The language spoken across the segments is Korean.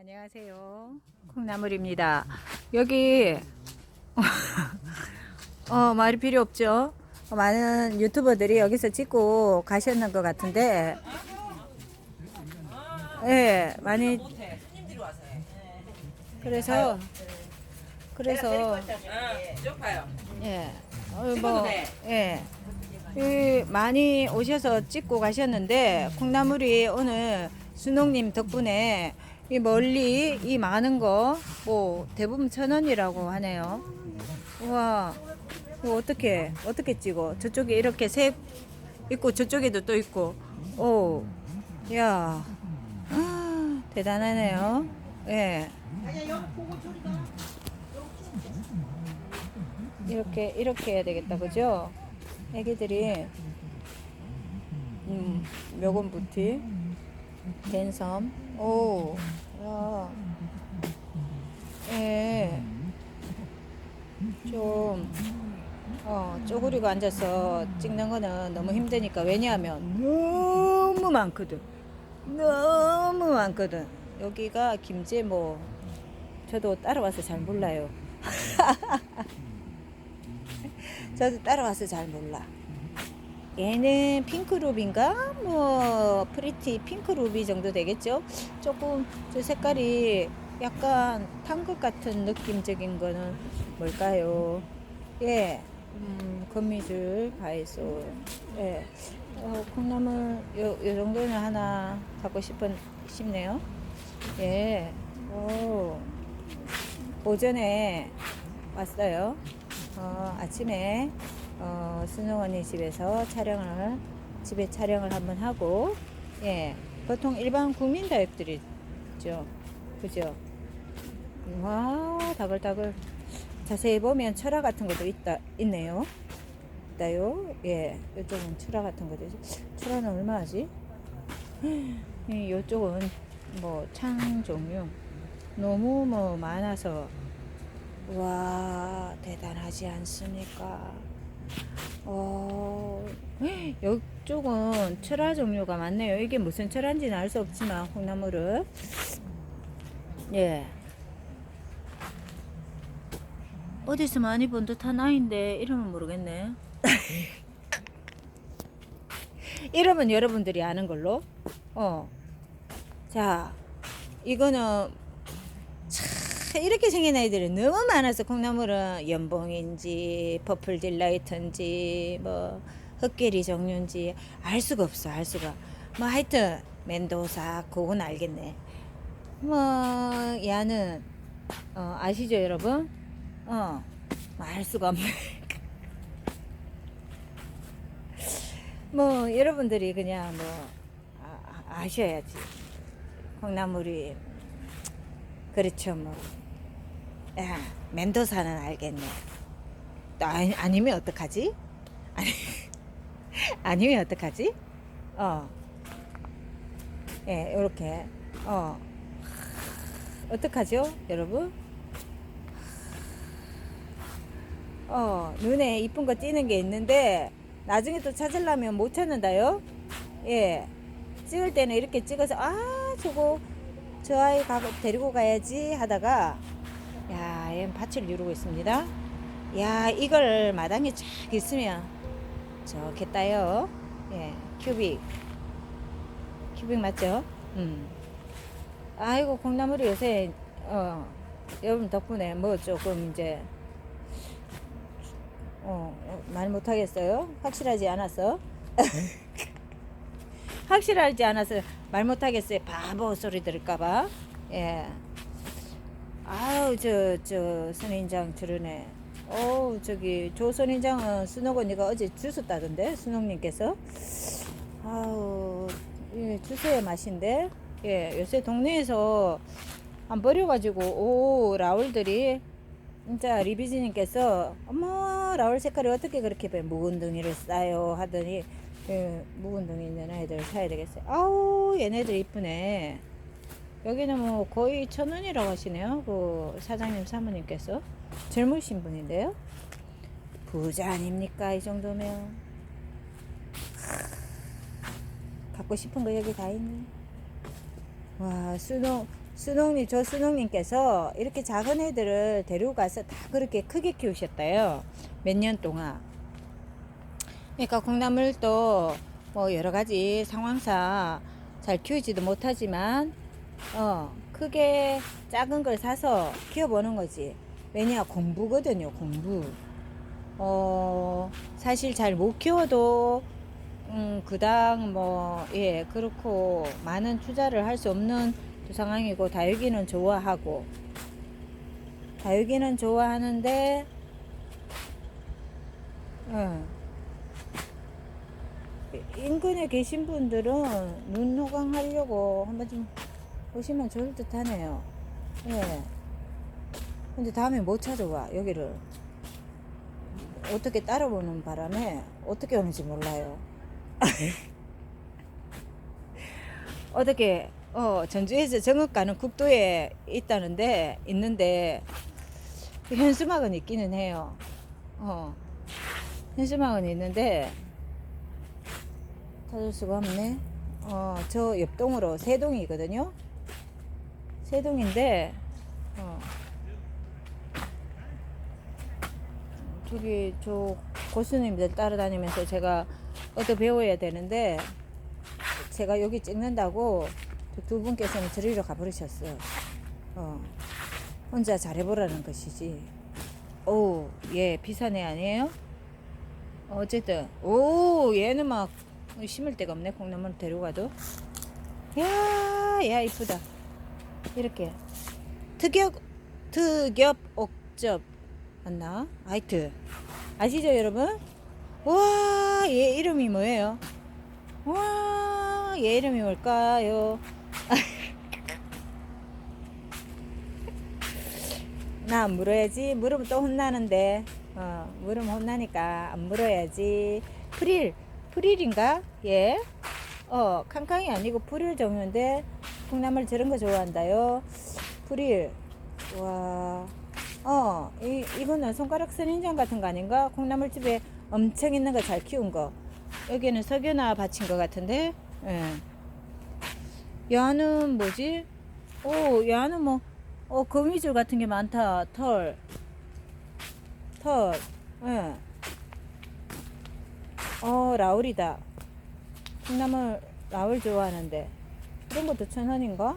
안녕하세요. 콩나물입니다. 여기 어 말이 필요 없죠. 많은 유튜버들이 여기서 찍고 가셨는 것 같은데, 예, 많이 그래서 그래서. 예, 어, 뭐 예. 이 많이 오셔서 찍고 가셨는데 콩나물이 오늘 순옥님 덕분에 이 멀리 이 많은 거 뭐 대부분 천 원이라고 하네요. 우와, 이거 어떻게 어떻게 찍어? 저쪽에 이렇게 색 있고 저쪽에도 또 있고, 오, 야, 아, 대단하네요. 예. 이렇게 이렇게 해야 되겠다, 그죠? 애기들이 음, 묘건 부티, 댄섬, 오, 야, 예, 좀, 어, 쪼그리고 앉아서 찍는 거는 너무 힘드니까 왜냐하면 너무 많거든, 너무 많거든. 여기가 김제모, 저도 따라와서 잘 몰라요. 저도 따라와서 잘 몰라. 얘는 핑크루비인가? 뭐, 프리티 핑크루비 정도 되겠죠? 조금, 저 색깔이 약간 탄 것 같은 느낌적인 거는 뭘까요? 예, 음, 거미줄, 바이솔. 예, 어, 콩나물, 요, 요 정도는 하나 갖고 싶은, 싶네요. 예, 오, 오전에 왔어요. 어, 아침에 어, 순영 언니 집에서 촬영을 집에 촬영을 한번 하고 예. 보통 일반 국민 다육들이죠. 그죠? 와 다글다글. 자세히 보면 철화 같은 것도 있다 있네요. 있다요? 예 이쪽은 철화 같은 있- 철화는 얼마지? 이 요쪽은 뭐 창 종류. 너무 뭐 많아서. 와 대단하지 않습니까? 어, 이쪽은 철화 종류가 많네요. 이게 무슨 철화인지는 알 수 없지만 콩나물은 예 어디서 많이 본 듯한 아이인데 이름은 모르겠네. 이름은 여러분들이 아는 걸로. 어, 자 이거는 참 이렇게 생긴 아이들이 너무 많아서 콩나물은 연봉인지 퍼플 딜라이트인지 뭐 흑계리 종류인지 알 수가 없어 알 수가. 뭐 하여튼 멘도사 그건 알겠네. 뭐 야는 어, 아시죠 여러분? 어 알 수가 없네. 뭐 여러분들이 그냥 뭐 아, 아- 아셔야지. 콩나물이 그렇죠 뭐. 야, 멘도사는 알겠네. 또 아니, 아니면 어떡하지? 아니, 아니면 어떡하지? 어. 예, 요렇게. 어. 어떡하죠, 여러분? 어, 눈에 이쁜 거 띄는 게 있는데, 나중에 또 찾으려면 못 찾는다요? 예. 찍을 때는 이렇게 찍어서, 아, 저거, 저 아이 가, 데리고 가야지 하다가 야, 얘는 밭을 누르고 있습니다. 야, 이걸 마당에 쫙 있으면 좋겠다요. 예, 큐빅. 큐빅 맞죠? 음. 아이고, 콩나물이 요새, 어, 여러분 덕분에 뭐 조금 이제, 어, 어, 말 못하겠어요? 확실하지 않았어? 확실하지 않아서 말 못하겠어요. 바보 소리 들을까봐. 예. 아우, 저, 저, 선인장 저러네. 어우, 저기, 조 선인장은 순옥 언니가 어제 주셨다던데, 순옥님께서. 아우, 예, 주세요 맛인데. 예, 요새 동네에서 안 버려가지고, 오, 라울들이, 진짜 리비지님께서, 어머, 라울 색깔이 어떻게 그렇게 묵은 둥이를 싸요? 하더니, 예, 묵은 둥이 있는 아이들 사야 되겠어요. 아우, 얘네들 이쁘네. 여기는 뭐 거의 천 원이라고 하시네요. 그 사장님 사모님께서. 젊으신 분인데요. 부자 아닙니까? 이 정도면. 갖고 싶은 거 여기 다 있네. 와, 수동, 수농님, 저 수농님께서 이렇게 작은 애들을 데리고 가서 다 그렇게 크게 키우셨대요. 몇 년 동안. 그러니까 콩나물도 뭐 여러 가지 상황상 잘 키우지도 못하지만, 어, 크게 작은 걸 사서 키워보는 거지. 왜냐, 공부거든요, 공부. 어, 사실 잘 못 키워도, 음, 그당 뭐, 예, 그렇고, 많은 투자를 할 수 없는 또 상황이고, 다육이는 좋아하고, 다육이는 좋아하는데, 응. 인근에 계신 분들은 눈 호강하려고 한번 좀 오시면 좋을 듯 하네요. 예. 근데 다음에 못 찾아와, 여기를. 어떻게 따라오는 바람에 어떻게 오는지 몰라요. 어떻게 어 전주에서 정읍 가는 국도에 있다는데 있는데 그 현수막은 있기는 해요. 어 현수막은 있는데 찾을 수가 없네. 어 저 옆동으로 세 동이거든요. 세 동인데 어 저기 저 고수님들 따라다니면서 제가 얻어 배워야 되는데 제가 여기 찍는다고 그두 분께서는 저리로 가버리셨어요. 어, 혼자 잘해보라는 것이지. 오, 예, 비싼 애 아니에요? 어쨌든, 오, 얘는 막 심을 데가 없네. 콩나물 데려가도. 야, 야, 이쁘다. 이렇게. 특엽, 특엽 옥접. 맞나? 하이트. 아시죠, 여러분? 와, 얘 이름이 뭐예요? 와, 얘 이름이 뭘까요? 나 안 물어야지. 물으면 또 혼나는데. 어, 물으면 혼나니까 안 물어야지. 프릴, 프릴인가? 예. 어, 캉캉이 아니고 프릴 종류인데, 콩나물 저런 거 좋아한다요. 프릴. 와. 어, 이, 이거는 손가락 선인장 같은 거 아닌가? 콩나물집에 엄청 있는 거 잘 키운 거. 여기는 석유나 받친 거 같은데, 예. 야는 뭐지? 오, 야는 뭐, 어, 거미줄 같은 게 많다. 털. 털. 예. 어, 라울이다. 콩나물, 라울 좋아하는데. 이런 것도 천 원인가?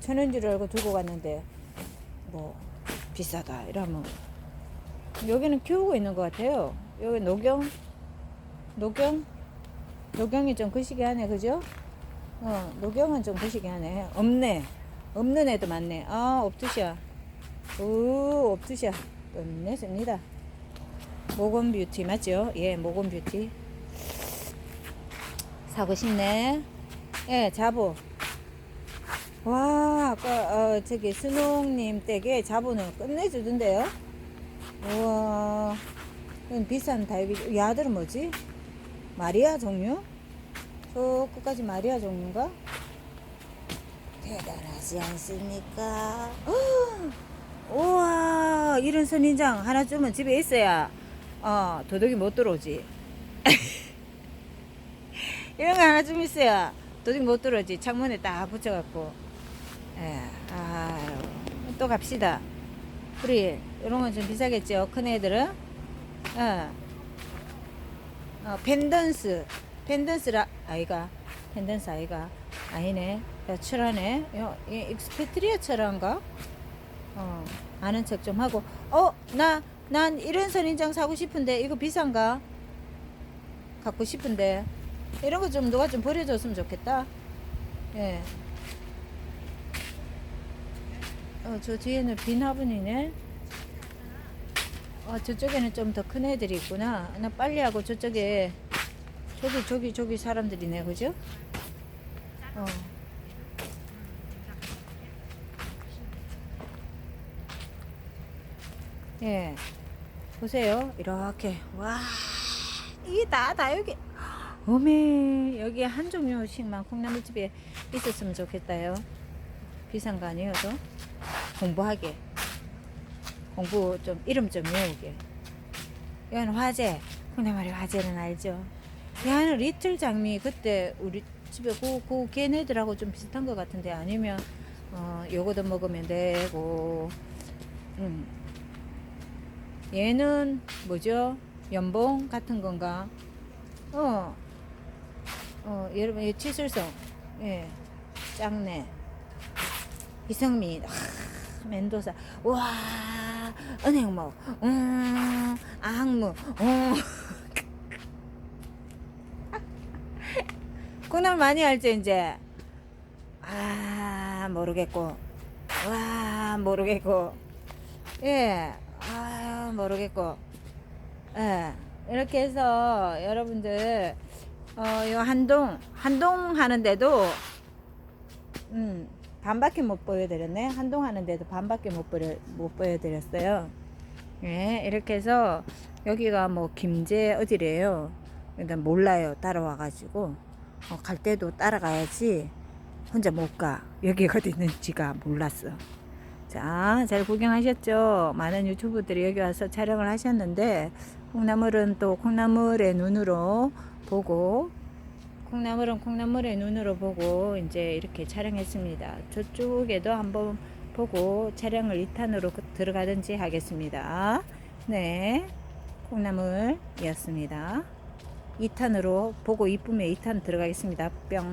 천 원인 줄 알고 들고 갔는데, 뭐, 비싸다. 이러면. 여기는 키우고 있는 것 같아요. 여기 녹용? 녹용? 녹용이 좀 거시기 하네, 그죠? 어, 녹용은 좀 거시기 하네. 없네. 없는 애도 많네. 아, 옵투샤. 오, 옵투샤. 끝냈습니다. 모건 뷰티 맞죠? 예, 모건 뷰티. 사고 싶네. 예, 자부. 와, 아까, 어, 저기, 스농님 댁에 자부는 끝내주던데요? 우와. 이건 비싼 다육이, 야들은 뭐지? 마리아 종류? 저 끝까지 마리아 종류인가? 대단하지 않습니까? 우와, 이런 선인장 하나 주면 집에 있어야, 어, 도둑이 못 들어오지. 이런 거 하나 좀 있어야 도둑이 못 들어오지. 창문에 딱 붙여갖고. 예, 아유, 또 갑시다. 우리, 이런 건 좀 비싸겠죠? 큰 애들은? 어. 어, 펜던스. 펜던스라, 아이가. 펜던스 아이가. 아니네. 야, 철하네. 요, 이 익스페트리아 철한가? 어, 아는 척 좀 하고. 어, 나, 난 이런 선인장 사고 싶은데, 이거 비싼가? 갖고 싶은데. 이런 거 좀 누가 좀 버려줬으면 좋겠다. 예. 어, 저 뒤에는 빈 화분이네. 어, 저쪽에는 좀 더 큰 애들이 있구나. 나 빨리 하고 저쪽에, 저기, 저기, 저기 사람들이네. 그죠? 어. 예. 보세요. 이렇게. 와. 이게 다, 다 여기. 어메. 여기 한 종류씩만 콩나물집에 있었으면 좋겠다요. 비싼 거 아니어도. 공부하게. 공부 좀, 이름 좀 외우게. 이건 화재. 콩나물이 화재는 알죠? 야는 리틀 장미 그때 우리 집에 그, 그 걔네들하고 좀 비슷한 것 같은데 아니면 어 요거도 먹으면 되고 음. 얘는 뭐죠? 연봉 같은 건가? 어, 어 여러분 이 치술성 예. 짱네 이성민 아, 멘도사. 와 은행목 음 악무 음 그날 많이 알지 이제? 아 모르겠고. 와 모르겠고. 예. 아 모르겠고. 예. 이렇게 해서 여러분들 어 요 한동 한동 하는데도 음 반밖에 못 보여드렸네 한동 하는데도 반밖에 못 보여 못 보여드렸어요 예 이렇게 해서 여기가 뭐 김제 어디래요 일단 몰라요 따라와가지고 어, 갈 때도 따라가야지 혼자 못 가. 여기가 어디 있는지가 몰랐어. 자, 잘 구경하셨죠? 많은 유튜브들이 여기 와서 촬영을 하셨는데 콩나물은 또 콩나물의 눈으로 보고 콩나물은 콩나물의 눈으로 보고 이제 이렇게 촬영했습니다. 저쪽에도 한번 보고 촬영을 2탄으로 들어가든지 하겠습니다. 네. 콩나물이었습니다. 2탄으로 보고 이쁘면 2탄 들어가겠습니다. 뿅.